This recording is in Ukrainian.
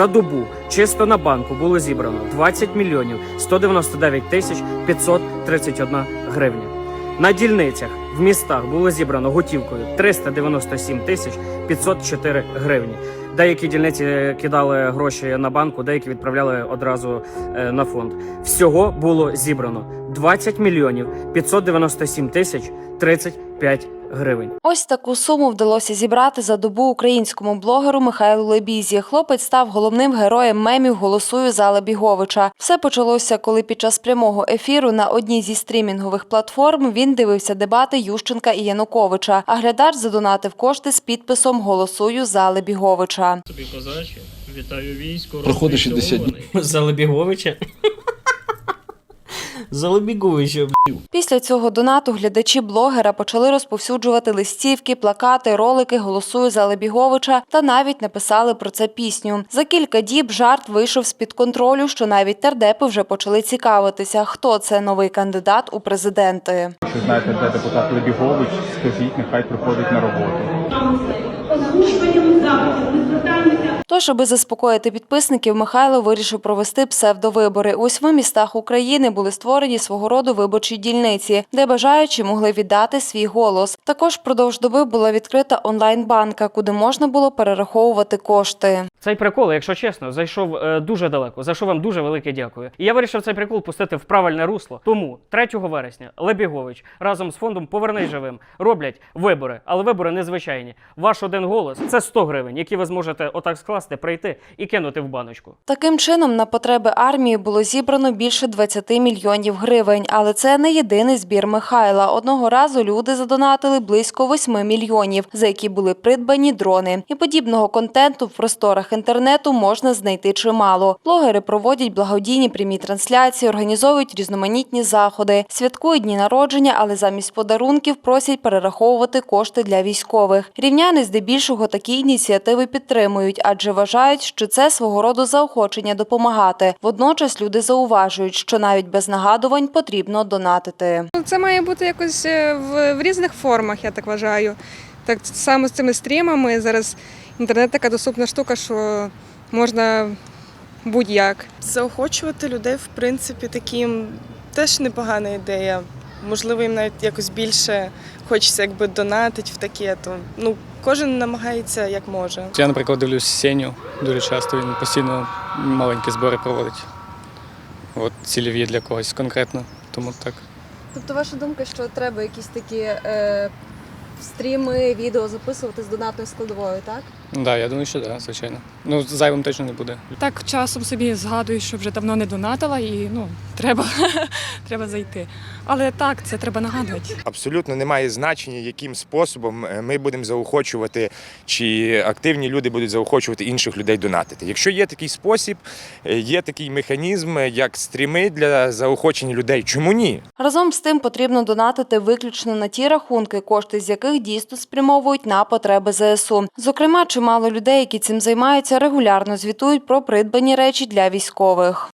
За добу чисто на банку було зібрано 20 мільйонів 199 тисяч 531 гривня. На дільницях в містах було зібрано готівкою 397 тисяч 504 гривні. Деякі дільниці кидали гроші на банку, деякі відправляли одразу е, на фонд. Всього було зібрано 20 мільйонів 597 тисяч 35 гривень. Ось таку суму вдалося зібрати за добу українському блогеру Михайлу Лебізі. Хлопець став головним героєм мемів Голосую за Лебіговича. Все почалося, коли під час прямого ефіру на одній зі стрімінгових платформ він дивився дебати Ющенка і Януковича. А глядач задонатив кошти з підписом Голосую за Лебіговича. Тобі козачі, вітаю військо. Проходить розбийте 60 за Залебіговича. Залебіговича. Після цього донату глядачі блогера почали розповсюджувати листівки, плакати, ролики Голосую за Лебіговича та навіть написали про це пісню. За кілька діб жарт вийшов з під контролю, що навіть тардепи вже почали цікавитися, хто це новий кандидат у президенти. Якщо знаєте, де депутат Лебігович, скажіть, нехай приходить на роботу. озвучуванням запитів. Аби заспокоїти підписників, Михайло вирішив провести псевдовибори. У восьми містах України були створені свого роду виборчі дільниці, де бажаючі могли віддати свій голос. Також впродовж доби була відкрита онлайн-банка, куди можна було перераховувати кошти. Цей прикол, якщо чесно, зайшов е, дуже далеко. За що вам дуже велике дякую. І я вирішив цей прикол пустити в правильне русло. Тому 3 вересня Лебігович разом з фондом Повернись живим роблять вибори, але вибори незвичайні. Ваш один голос це 100 гривень, які ви зможете отак скласти, прийти і кинути в баночку. Таким чином, на потреби армії було зібрано більше 20 мільйонів гривень. Але це не єдиний збір Михайла. Одного разу люди задонатили близько 8 мільйонів, за які були придбані дрони. І подібного контенту в просторах інтернету можна знайти чимало. Блогери проводять благодійні прямі трансляції, організовують різноманітні заходи, святкують дні народження, але замість подарунків просять перераховувати кошти для військових. Рівняни здебільшого такі ініціативи підтримують, адже вважають, що це свого роду заохочення допомагати. Водночас люди зауважують, що навіть без нагадувань потрібно донатити. Ну, Це має бути якось е, в, в різних формах, я так вважаю. Так само з цими стрімами. Зараз інтернет така доступна штука, що можна будь-як. Заохочувати людей, в принципі, таким теж непогана ідея. Можливо, їм навіть якось більше хочеться якби донатить в таке. То ну кожен намагається як може. Я, наприклад, дивлюсь Сеню дуже часто, він постійно маленькі збори проводить. От цільові для когось конкретно, тому так. Тобто ваша думка, що треба якісь такі е, стріми, відео записувати з донатною складовою, так? Так, да, я думаю, що так, да, звичайно. Ну, зайвим точно не буде. Так часом собі згадую, що вже давно не донатила і ну треба, треба зайти. Але так, це треба нагадувати. Абсолютно немає значення, яким способом е, ми будемо заохочувати, чи активні люди будуть заохочувати інших людей донатити. Якщо є такий спосіб, е, є такий механізм, е, як стріми для заохочення людей, чому ні? Разом з тим потрібно донатити виключно на ті рахунки, кошти з яких дійсно спрямовують на потреби ЗСУ. Зокрема, чимало людей, які цим займаються, регулярно звітують про придбані речі для військових.